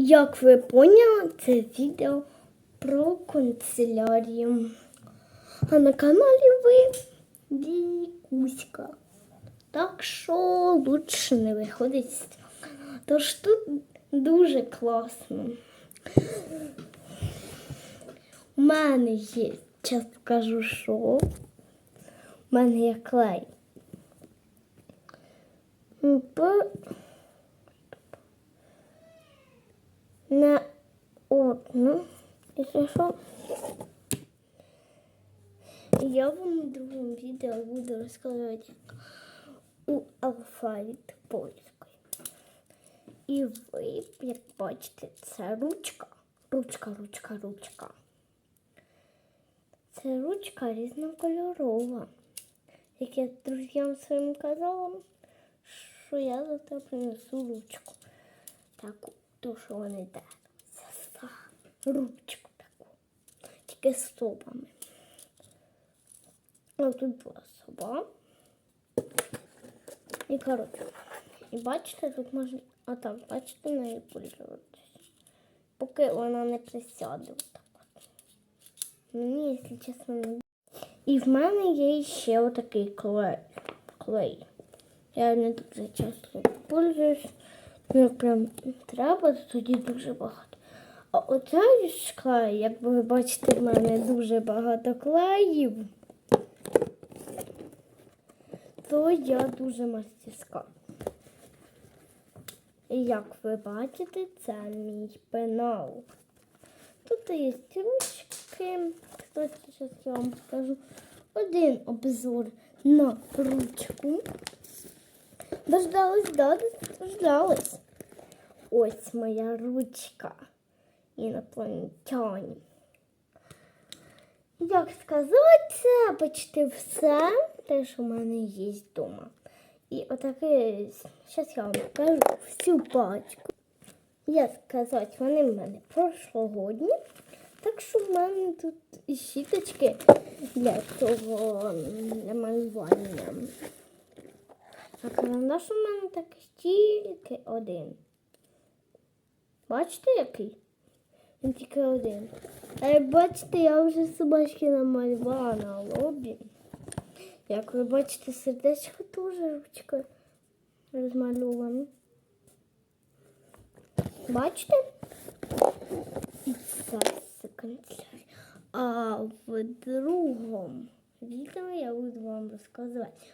Як ви поняли, це відео про канцелярію. А на каналі ви Вікуська. Так що лучше не виходить. Тож тут дуже класно. У мене є, зараз покажу, що. У мене є клей. На одну. Якщо що. Я вам в другому відео буду розказувати у алфавіт польської. І ви, як бачите, це ручка. Ручка, ручка, ручка. Це ручка різнокольорова. Як я друзям своїм казала, що я завтра принесу ручку. Таку, то що вони дали. Ручку таку. Тільки з стопами. Ось тут була соба. І коротше. І бачите, тут можна. А так, бачите, нею пользуватися. Поки вона не присяде. Отак от. Мені, якщо чесно, не. І в мене є ще отакий клей. клей. Я не дуже часто пользуюсь. Ну, прям треба, тоді дуже багато. А оця клей, як ви бачите, в мене дуже багато клеїв. То я дуже мастерська. І як ви бачите, це мій пенал. Тут є ручки. Кстати, зараз я вам покажу один обзор на ручку. Дождалась, да, дождалась. Ось моя ручка інопланетяні. Як сказати, це почти все, те, що в мене є вдома. І отаке, зараз я вам покажу всю пачку. Як сказати, вони в мене прошлогодні. Так що в мене тут і щіточки для цього для малювання. А карандаш у мене так тільки один. Бачите, який? Він тільки один. А бачите, я вже собачки намалювала на лобі. Як ви бачите, сердечко теж ручка розмальована. Бачите? І все канцелярія. А в другому відео я буду вам розказувати